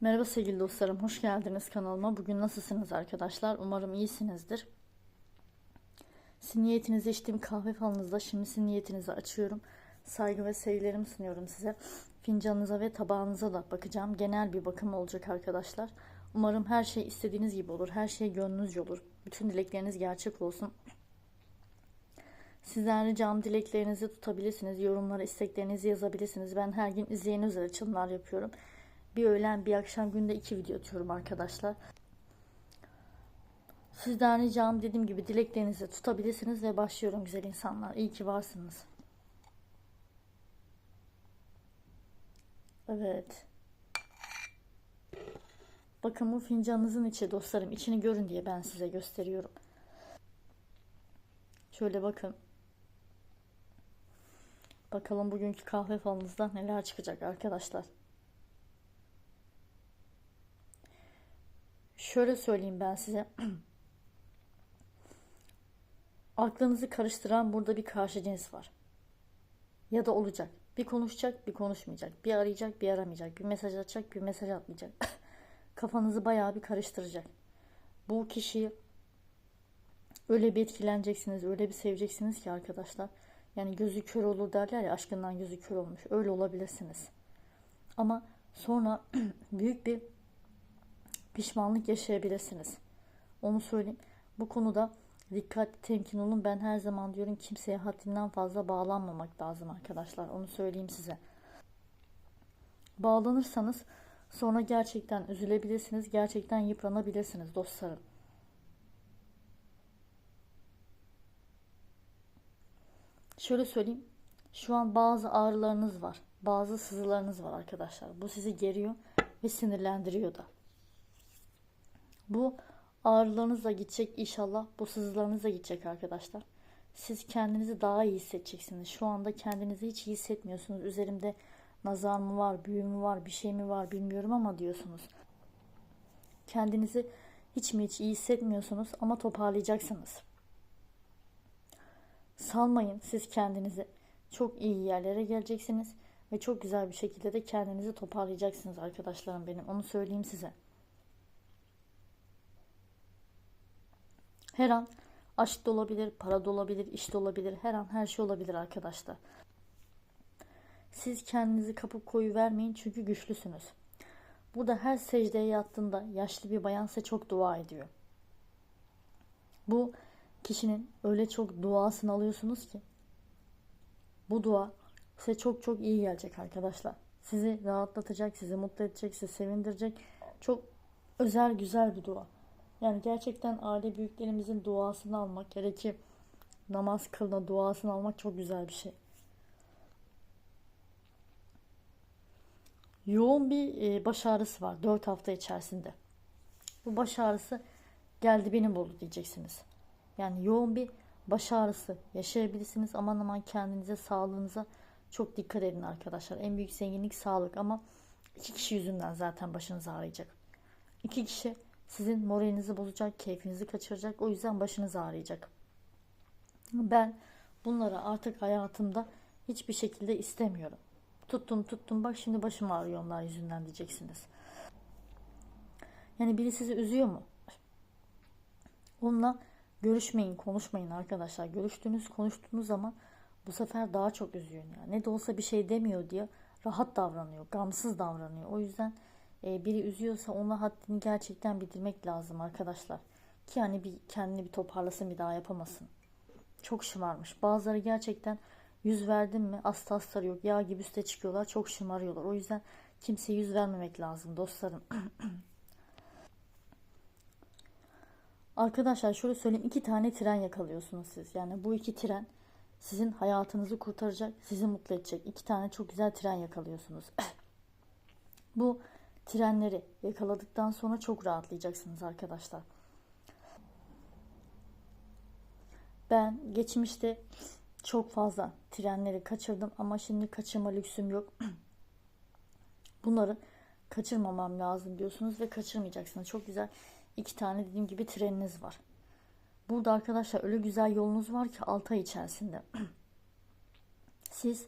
Merhaba sevgili dostlarım, hoş geldiniz kanalıma. Bugün nasılsınız arkadaşlar? Umarım iyisinizdir. Sizin niyetinizi içtiğim kahve falınızda şimdi sizin niyetinizi açıyorum. Saygı ve sevgilerimi sunuyorum size. Fincanınıza ve tabağınıza da bakacağım. Genel bir bakım olacak arkadaşlar. Umarım her şey istediğiniz gibi olur. Her şey gönlünüzce olur. Bütün dilekleriniz gerçek olsun. Sizden ricam dileklerinizi tutabilirsiniz. Yorumlara isteklerinizi yazabilirsiniz. Ben her gün izleyen özel açılımlar yapıyorum. Bir öğlen bir akşam günde iki video atıyorum arkadaşlar. Sizden ricam dediğim gibi dileklerinizi tutabilirsiniz ve başlıyorum güzel insanlar. İyi ki varsınız. Evet. Bakın bu fincanınızın içi dostlarım. içini görün diye ben size gösteriyorum. Şöyle bakın. Bakalım bugünkü kahve falınızda neler çıkacak arkadaşlar. Şöyle söyleyeyim ben size. Aklınızı karıştıran burada bir karşı cins var. Ya da olacak. Bir konuşacak, bir konuşmayacak. Bir arayacak, bir aramayacak. Bir mesaj atacak, bir mesaj atmayacak. Kafanızı bayağı bir karıştıracak. Bu kişiyi öyle bir etkileneceksiniz, öyle bir seveceksiniz ki arkadaşlar. Yani gözü kör olur derler ya aşkından gözü kör olmuş. Öyle olabilirsiniz. Ama sonra büyük bir pişmanlık yaşayabilirsiniz. Onu söyleyeyim. Bu konuda dikkat, temkin olun. Ben her zaman diyorum kimseye haddinden fazla bağlanmamak lazım arkadaşlar. Onu söyleyeyim size. Bağlanırsanız sonra gerçekten üzülebilirsiniz. Gerçekten yıpranabilirsiniz dostlarım. Şöyle söyleyeyim. Şu an bazı ağrılarınız var. Bazı sızılarınız var arkadaşlar. Bu sizi geriyor ve sinirlendiriyor da. Bu ağrılarınız da gidecek inşallah. Bu sızılarınız da gidecek arkadaşlar. Siz kendinizi daha iyi hissedeceksiniz. Şu anda kendinizi hiç iyi hissetmiyorsunuz. Üzerimde nazar mı var, büyü mü var, bir şey mi var bilmiyorum ama diyorsunuz. Kendinizi hiç mi hiç iyi hissetmiyorsunuz ama toparlayacaksınız. Salmayın siz kendinizi. Çok iyi yerlere geleceksiniz ve çok güzel bir şekilde de kendinizi toparlayacaksınız arkadaşlarım benim. Onu söyleyeyim size. Her an aşk da olabilir, para da olabilir, iş de olabilir. Her an her şey olabilir arkadaşlar. Siz kendinizi kapıp koyu vermeyin çünkü güçlüsünüz. Burada her secdeye yattığında yaşlı bir bayan size çok dua ediyor. Bu kişinin öyle çok duasını alıyorsunuz ki bu dua size çok çok iyi gelecek arkadaşlar. Sizi rahatlatacak, sizi mutlu edecek, sizi sevindirecek. Çok özel, güzel bir dua. Yani gerçekten aile büyüklerimizin duasını almak, gerekir namaz kılına duasını almak çok güzel bir şey. Yoğun bir e, baş ağrısı var 4 hafta içerisinde. Bu baş ağrısı geldi beni buldu diyeceksiniz. Yani yoğun bir baş ağrısı yaşayabilirsiniz. Aman aman kendinize, sağlığınıza çok dikkat edin arkadaşlar. En büyük zenginlik sağlık ama iki kişi yüzünden zaten başınız ağrıyacak. İki kişi sizin moralinizi bozacak, keyfinizi kaçıracak. O yüzden başınız ağrıyacak. Ben bunları artık hayatımda hiçbir şekilde istemiyorum. Tuttum tuttum bak şimdi başım ağrıyor onlar yüzünden diyeceksiniz. Yani biri sizi üzüyor mu? Onunla görüşmeyin, konuşmayın arkadaşlar. Görüştüğünüz, konuştuğunuz zaman bu sefer daha çok üzüyor. Yani. Ne de olsa bir şey demiyor diye rahat davranıyor, gamsız davranıyor. O yüzden e, biri üzüyorsa ona haddini gerçekten bildirmek lazım arkadaşlar. Ki hani bir kendini bir toparlasın bir daha yapamasın. Çok şımarmış. Bazıları gerçekten yüz verdim mi asla astarı yok. Yağ gibi üste çıkıyorlar. Çok şımarıyorlar. O yüzden kimseye yüz vermemek lazım dostlarım. Arkadaşlar şöyle söyleyeyim. iki tane tren yakalıyorsunuz siz. Yani bu iki tren sizin hayatınızı kurtaracak, sizi mutlu edecek. İki tane çok güzel tren yakalıyorsunuz. bu trenleri yakaladıktan sonra çok rahatlayacaksınız arkadaşlar. Ben geçmişte çok fazla trenleri kaçırdım ama şimdi kaçırma lüksüm yok. Bunları kaçırmamam lazım diyorsunuz ve kaçırmayacaksınız. Çok güzel iki tane dediğim gibi treniniz var. Burada arkadaşlar öyle güzel yolunuz var ki 6 ay içerisinde. Siz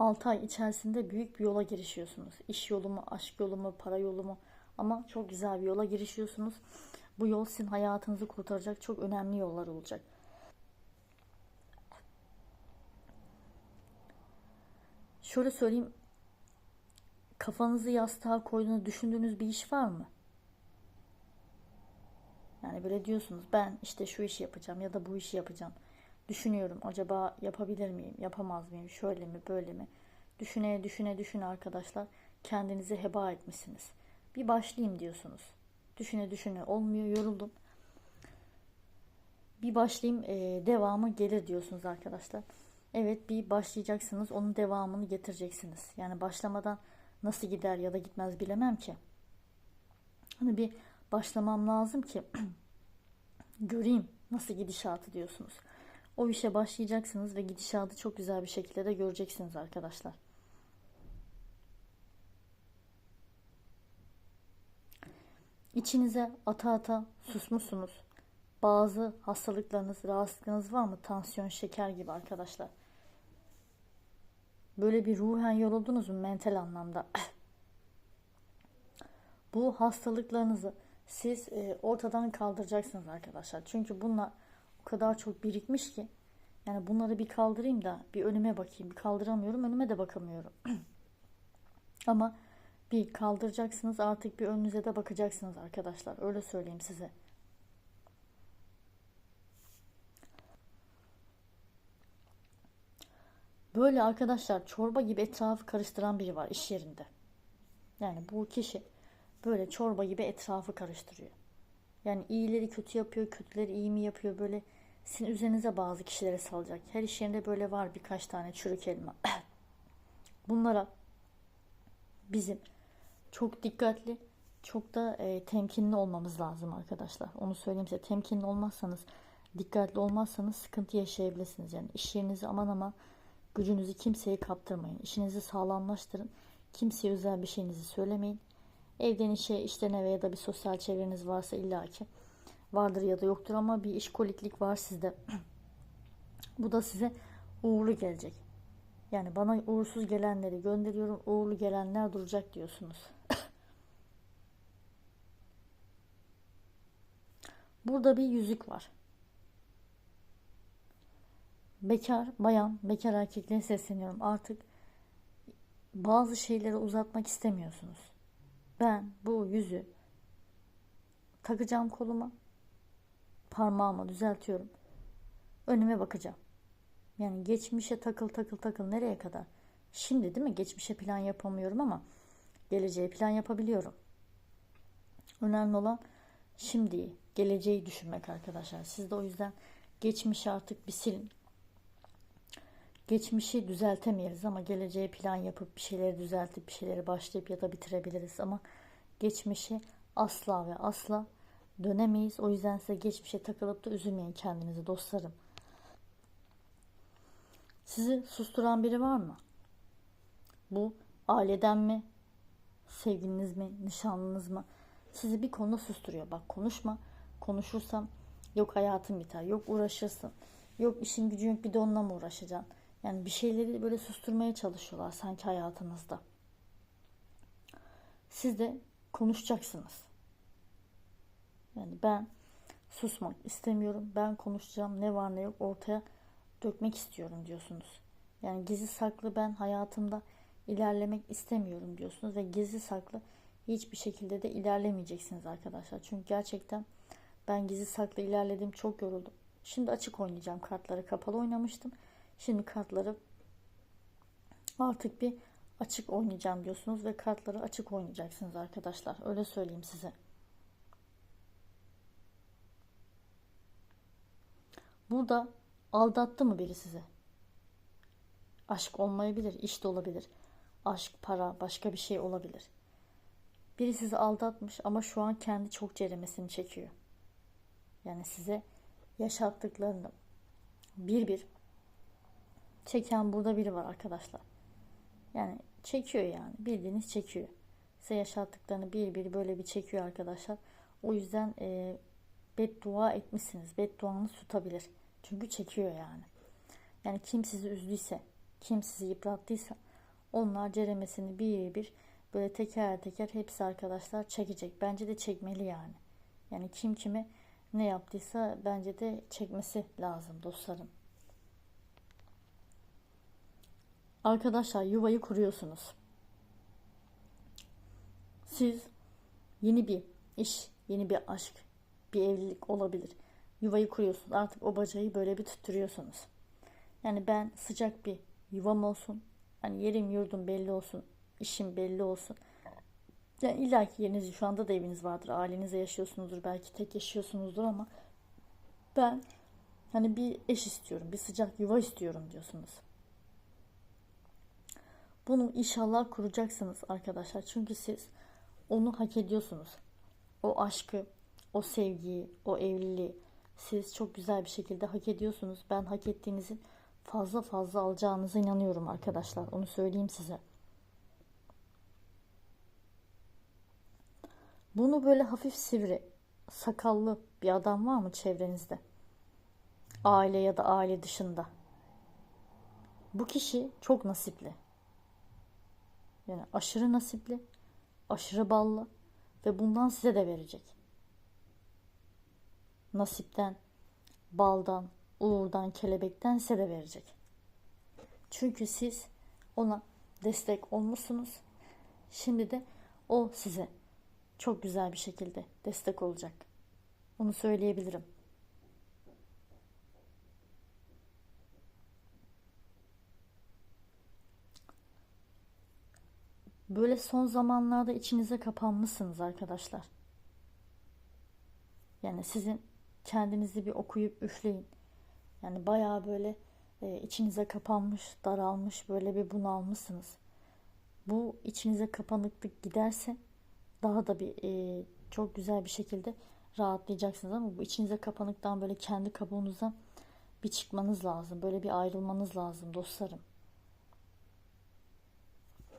6 ay içerisinde büyük bir yola girişiyorsunuz. İş yolu mu, aşk yolu mu, para yolu mu Ama çok güzel bir yola girişiyorsunuz. Bu yol sizin hayatınızı kurtaracak çok önemli yollar olacak. Şöyle söyleyeyim. Kafanızı yastığa koyduğunu düşündüğünüz bir iş var mı? Yani böyle diyorsunuz ben işte şu işi yapacağım ya da bu işi yapacağım. Düşünüyorum acaba yapabilir miyim, yapamaz mıyım, şöyle mi, böyle mi? Düşüne düşüne düşüne arkadaşlar kendinizi heba etmişsiniz. Bir başlayayım diyorsunuz. Düşüne düşüne olmuyor, yoruldum. Bir başlayayım e, devamı gelir diyorsunuz arkadaşlar. Evet bir başlayacaksınız onun devamını getireceksiniz. Yani başlamadan nasıl gider ya da gitmez bilemem ki. Hani bir başlamam lazım ki göreyim nasıl gidişatı diyorsunuz. O işe başlayacaksınız ve gidişatı çok güzel bir şekilde de göreceksiniz arkadaşlar. İçinize ata ata susmuşsunuz. Bazı hastalıklarınız, rahatsızlıklarınız var mı? Tansiyon, şeker gibi arkadaşlar. Böyle bir ruhen yoruldunuz mu mental anlamda? Bu hastalıklarınızı siz e, ortadan kaldıracaksınız arkadaşlar. Çünkü bunlar o kadar çok birikmiş ki yani bunları bir kaldırayım da bir önüme bakayım. Bir kaldıramıyorum, önüme de bakamıyorum. Ama bir kaldıracaksınız artık bir önünüze de bakacaksınız arkadaşlar. Öyle söyleyeyim size. Böyle arkadaşlar çorba gibi etrafı karıştıran biri var iş yerinde. Yani bu kişi böyle çorba gibi etrafı karıştırıyor. Yani iyileri kötü yapıyor, kötüleri iyi mi yapıyor böyle sizin üzerinize bazı kişilere salacak. Her iş yerinde böyle var birkaç tane çürük elma. Bunlara bizim çok dikkatli, çok da e, temkinli olmamız lazım arkadaşlar. Onu söyleyeyim size. Temkinli olmazsanız, dikkatli olmazsanız sıkıntı yaşayabilirsiniz. Yani iş yerinizi aman aman gücünüzü kimseye kaptırmayın. İşinizi sağlamlaştırın. Kimseye özel bir şeyinizi söylemeyin. Evden işe, işten eve ya da bir sosyal çevreniz varsa illaki vardır ya da yoktur ama bir işkoliklik var sizde. Bu da size uğurlu gelecek. Yani bana uğursuz gelenleri gönderiyorum, uğurlu gelenler duracak diyorsunuz. Burada bir yüzük var. Bekar, bayan, bekar erkeklere sesleniyorum. Artık bazı şeyleri uzatmak istemiyorsunuz. Ben bu yüzü takacağım koluma, parmağıma düzeltiyorum. Önüme bakacağım. Yani geçmişe takıl takıl takıl nereye kadar? Şimdi değil mi? Geçmişe plan yapamıyorum ama geleceğe plan yapabiliyorum. Önemli olan şimdi geleceği düşünmek arkadaşlar. Siz de o yüzden geçmişi artık bir silin. Geçmişi düzeltemeyiz ama geleceğe plan yapıp bir şeyleri düzeltip bir şeyleri başlayıp ya da bitirebiliriz ama geçmişi asla ve asla dönemeyiz. O yüzden size geçmişe takılıp da üzülmeyin kendinizi dostlarım. Sizi susturan biri var mı? Bu aileden mi? Sevgiliniz mi? Nişanlınız mı? Sizi bir konuda susturuyor. Bak konuşma. Konuşursam yok hayatın biter. Yok uğraşırsın. Yok işin gücün yok bir de onunla mı uğraşacaksın? Yani bir şeyleri böyle susturmaya çalışıyorlar sanki hayatınızda. Siz de konuşacaksınız. Yani ben susmak istemiyorum. Ben konuşacağım. Ne var ne yok ortaya dökmek istiyorum diyorsunuz. Yani gizli saklı ben hayatımda ilerlemek istemiyorum diyorsunuz ve gizli saklı hiçbir şekilde de ilerlemeyeceksiniz arkadaşlar. Çünkü gerçekten ben gizli saklı ilerledim çok yoruldum. Şimdi açık oynayacağım kartları kapalı oynamıştım. Şimdi kartları artık bir açık oynayacağım diyorsunuz ve kartları açık oynayacaksınız arkadaşlar. Öyle söyleyeyim size. Burada aldattı mı biri size? Aşk olmayabilir, iş de olabilir. Aşk, para, başka bir şey olabilir. Biri sizi aldatmış ama şu an kendi çok ceremesini çekiyor. Yani size yaşattıklarını bir bir çeken burada biri var arkadaşlar. Yani çekiyor yani bildiğiniz çekiyor. Size yaşattıklarını bir bir böyle bir çekiyor arkadaşlar. O yüzden e, beddua etmişsiniz. Bedduanız tutabilir. Çünkü çekiyor yani. Yani kim sizi üzdüyse, kim sizi yıprattıysa onlar ceremesini bir bir Böyle teker teker hepsi arkadaşlar çekecek. Bence de çekmeli yani. Yani kim kime ne yaptıysa bence de çekmesi lazım dostlarım. Arkadaşlar yuvayı kuruyorsunuz. Siz yeni bir iş, yeni bir aşk, bir evlilik olabilir. Yuvayı kuruyorsunuz. Artık o bacayı böyle bir tutturuyorsunuz. Yani ben sıcak bir yuvam olsun. Hani yerim yurdum belli olsun. işim belli olsun. Yani illaki yeriniz şu anda da eviniz vardır. Ailenizle yaşıyorsunuzdur. Belki tek yaşıyorsunuzdur ama ben hani bir eş istiyorum. Bir sıcak yuva istiyorum diyorsunuz. Bunu inşallah kuracaksınız arkadaşlar. Çünkü siz onu hak ediyorsunuz. O aşkı, o sevgiyi, o evliliği siz çok güzel bir şekilde hak ediyorsunuz. Ben hak ettiğinizin fazla fazla alacağınıza inanıyorum arkadaşlar. Onu söyleyeyim size. Bunu böyle hafif sivri, sakallı bir adam var mı çevrenizde? Aile ya da aile dışında. Bu kişi çok nasipli. Yani aşırı nasipli, aşırı ballı ve bundan size de verecek. Nasipten, baldan, uğurdan, kelebekten size de verecek. Çünkü siz ona destek olmuşsunuz. Şimdi de o size çok güzel bir şekilde destek olacak. Onu söyleyebilirim. Böyle son zamanlarda içinize kapanmışsınız arkadaşlar. Yani sizin kendinizi bir okuyup üfleyin. Yani bayağı böyle e, içinize kapanmış, daralmış, böyle bir bunalmışsınız. Bu içinize kapanıklık giderse daha da bir e, çok güzel bir şekilde rahatlayacaksınız ama bu içinize kapanıktan böyle kendi kabuğunuza bir çıkmanız lazım. Böyle bir ayrılmanız lazım dostlarım.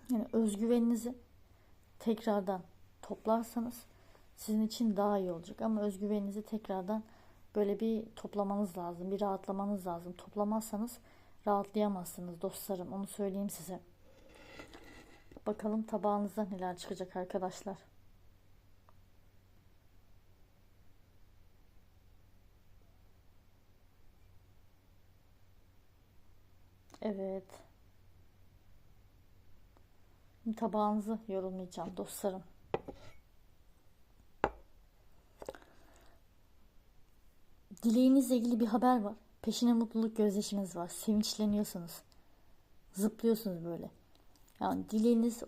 Yani özgüveninizi tekrardan toplarsanız sizin için daha iyi olacak. Ama özgüveninizi tekrardan böyle bir toplamanız lazım. Bir rahatlamanız lazım. Toplamazsanız rahatlayamazsınız dostlarım. Onu söyleyeyim size. Bakalım tabağınızda neler çıkacak arkadaşlar. Evet. Tabağınızı yorumlayacağım dostlarım. Dileğinizle ilgili bir haber var. Peşine mutluluk gözyaşınız var. Sevinçleniyorsunuz. Zıplıyorsunuz böyle. Yani dileğiniz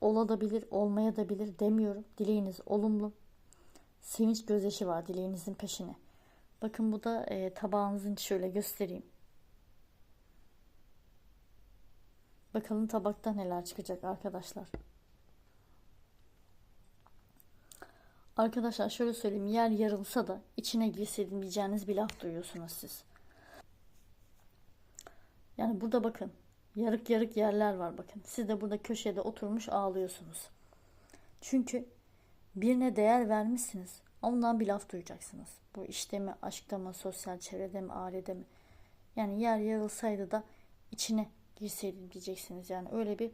olabilir, olmaya da bilir demiyorum. Dileğiniz olumlu. Sevinç gözyaşı var dileğinizin peşine. Bakın bu da e, tabağınızın şöyle göstereyim. Bakalım tabakta neler çıkacak arkadaşlar. Arkadaşlar şöyle söyleyeyim. Yer yarılsa da içine girseydin diyeceğiniz bir laf duyuyorsunuz siz. Yani burada bakın. Yarık yarık yerler var bakın. Siz de burada köşede oturmuş ağlıyorsunuz. Çünkü birine değer vermişsiniz. Ondan bir laf duyacaksınız. Bu işte mi, aşkta mı, sosyal çevrede mi, ailede mi? Yani yer yarılsaydı da içine girseydim diyeceksiniz. Yani öyle bir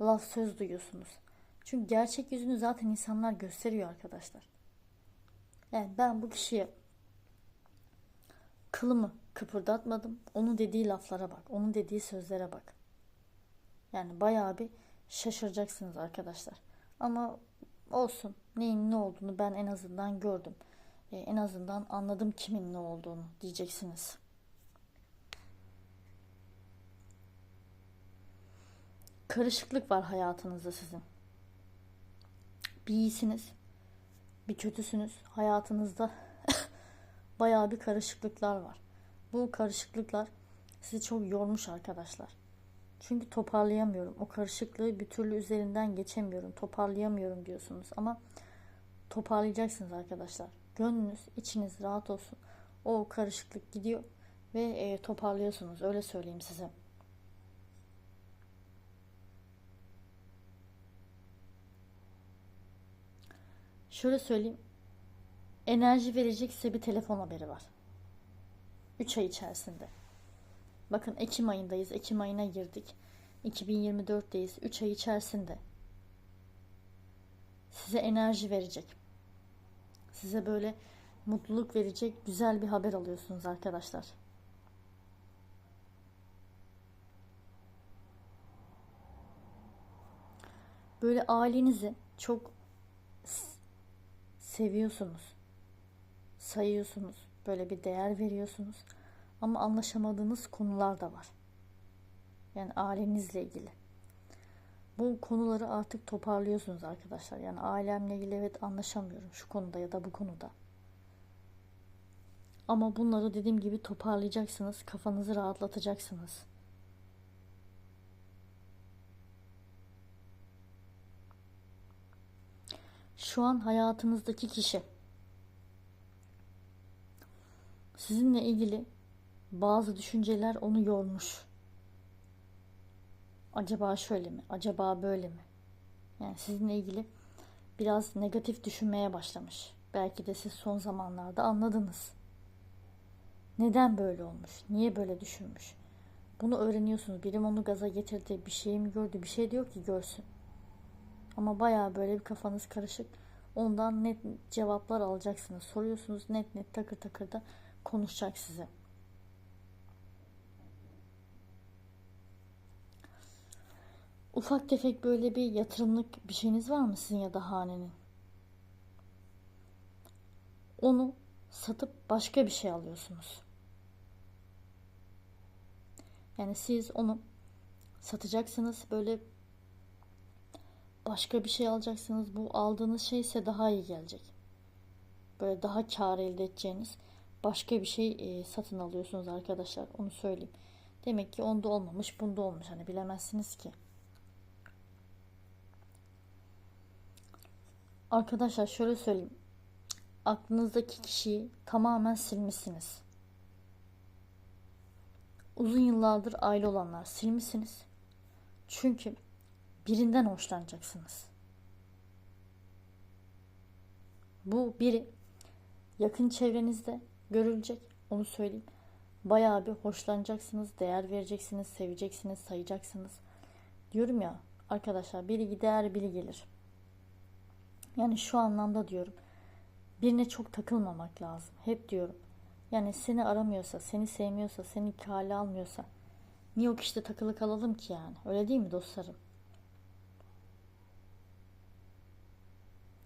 laf söz duyuyorsunuz. Çünkü gerçek yüzünü zaten insanlar gösteriyor arkadaşlar. Yani ben bu kişiye kılımı kıpırdatmadım. Onun dediği laflara bak. Onun dediği sözlere bak. Yani bayağı bir şaşıracaksınız arkadaşlar. Ama olsun. Neyin ne olduğunu ben en azından gördüm. Ee, en azından anladım kimin ne olduğunu diyeceksiniz. Karışıklık var hayatınızda sizin. Bir iyisiniz, bir kötüsünüz. Hayatınızda bayağı bir karışıklıklar var. Bu karışıklıklar sizi çok yormuş arkadaşlar. Çünkü toparlayamıyorum. O karışıklığı bir türlü üzerinden geçemiyorum. Toparlayamıyorum diyorsunuz ama toparlayacaksınız arkadaşlar. Gönlünüz, içiniz rahat olsun. O karışıklık gidiyor ve e, toparlıyorsunuz. Öyle söyleyeyim size. Şöyle söyleyeyim. Enerji verecek size bir telefon haberi var. 3 ay içerisinde. Bakın Ekim ayındayız. Ekim ayına girdik. 2024'teyiz. 3 ay içerisinde size enerji verecek. Size böyle mutluluk verecek güzel bir haber alıyorsunuz arkadaşlar. Böyle ailenizi çok seviyorsunuz. Sayıyorsunuz. Böyle bir değer veriyorsunuz. Ama anlaşamadığınız konular da var. Yani ailenizle ilgili. Bu konuları artık toparlıyorsunuz arkadaşlar. Yani ailemle ilgili evet anlaşamıyorum şu konuda ya da bu konuda. Ama bunları dediğim gibi toparlayacaksınız. Kafanızı rahatlatacaksınız. Şu an hayatınızdaki kişi sizinle ilgili bazı düşünceler onu yormuş. Acaba şöyle mi? Acaba böyle mi? Yani sizinle ilgili biraz negatif düşünmeye başlamış. Belki de siz son zamanlarda anladınız. Neden böyle olmuş? Niye böyle düşünmüş? Bunu öğreniyorsunuz. Birim onu gaza getirdi. Bir şey mi gördü? Bir şey diyor ki görsün. Ama bayağı böyle bir kafanız karışık. Ondan net cevaplar alacaksınız. Soruyorsunuz net net takır takır da konuşacak size. Ufak tefek böyle bir yatırımlık bir şeyiniz var mı sizin ya da hanenin? Onu satıp başka bir şey alıyorsunuz. Yani siz onu satacaksınız böyle başka bir şey alacaksınız. Bu aldığınız şey ise daha iyi gelecek. Böyle daha kar elde edeceğiniz başka bir şey e, satın alıyorsunuz arkadaşlar. Onu söyleyeyim. Demek ki onda olmamış, bunda olmuş. Hani bilemezsiniz ki. Arkadaşlar şöyle söyleyeyim. Aklınızdaki kişiyi tamamen silmişsiniz. Uzun yıllardır aile olanlar silmişsiniz. Çünkü birinden hoşlanacaksınız. Bu biri yakın çevrenizde görülecek. Onu söyleyeyim. Bayağı bir hoşlanacaksınız, değer vereceksiniz, seveceksiniz, sayacaksınız. Diyorum ya arkadaşlar biri gider biri gelir. Yani şu anlamda diyorum. Birine çok takılmamak lazım. Hep diyorum. Yani seni aramıyorsa, seni sevmiyorsa, seni kale almıyorsa niye o kişide takılı kalalım ki yani? Öyle değil mi dostlarım?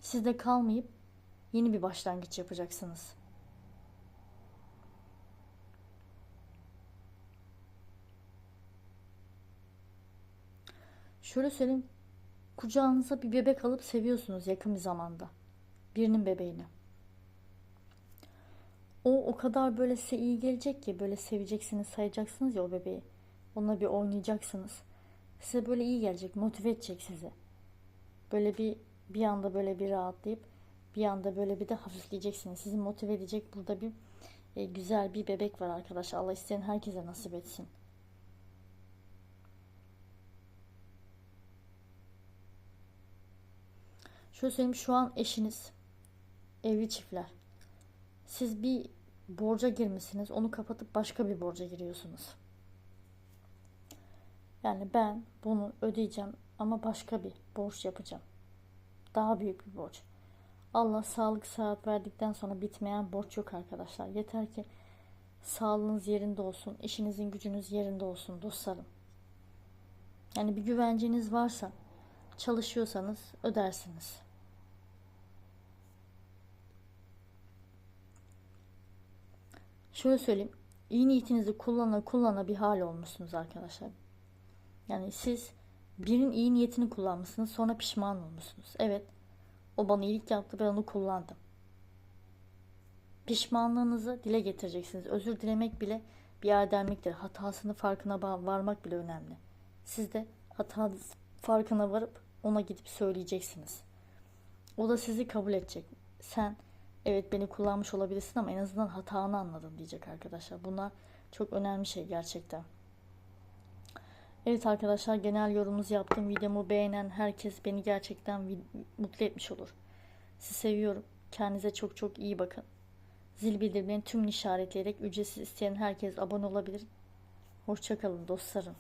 Siz de kalmayıp yeni bir başlangıç yapacaksınız. Şöyle söyleyeyim. Kucağınıza bir bebek alıp seviyorsunuz yakın bir zamanda. Birinin bebeğini. O o kadar böyle size iyi gelecek ki böyle seveceksiniz, sayacaksınız ya o bebeği. Onunla bir oynayacaksınız. Size böyle iyi gelecek, motive edecek sizi. Böyle bir bir anda böyle bir rahatlayıp bir anda böyle bir de hafifleyeceksiniz. Sizi motive edecek burada bir e, güzel bir bebek var arkadaşlar. Allah isteyen herkese nasip etsin. Şöyle söyleyeyim şu an eşiniz evli çiftler. Siz bir borca girmişsiniz. Onu kapatıp başka bir borca giriyorsunuz. Yani ben bunu ödeyeceğim ama başka bir borç yapacağım. Daha büyük bir borç. Allah sağlık saat verdikten sonra bitmeyen borç yok arkadaşlar. Yeter ki sağlığınız yerinde olsun, işinizin gücünüz yerinde olsun dostlarım. Yani bir güvenceniz varsa, çalışıyorsanız ödersiniz. Şöyle söyleyeyim. İyi niyetinizi kullana kullana bir hal olmuşsunuz arkadaşlar. Yani siz birinin iyi niyetini kullanmışsınız sonra pişman olmuşsunuz. Evet o bana iyilik yaptı ben onu kullandım. Pişmanlığınızı dile getireceksiniz. Özür dilemek bile bir erdemliktir. Hatasını farkına varmak bile önemli. Siz de hata farkına varıp ona gidip söyleyeceksiniz. O da sizi kabul edecek. Sen evet beni kullanmış olabilirsin ama en azından hatanı anladım diyecek arkadaşlar. Bunlar çok önemli şey gerçekten. Evet arkadaşlar genel yorumunuzu yaptım. Videomu beğenen herkes beni gerçekten mutlu etmiş olur. Sizi seviyorum. Kendinize çok çok iyi bakın. Zil bildirimlerini tüm işaretleyerek ücretsiz isteyen herkes abone olabilir. Hoşçakalın dostlarım.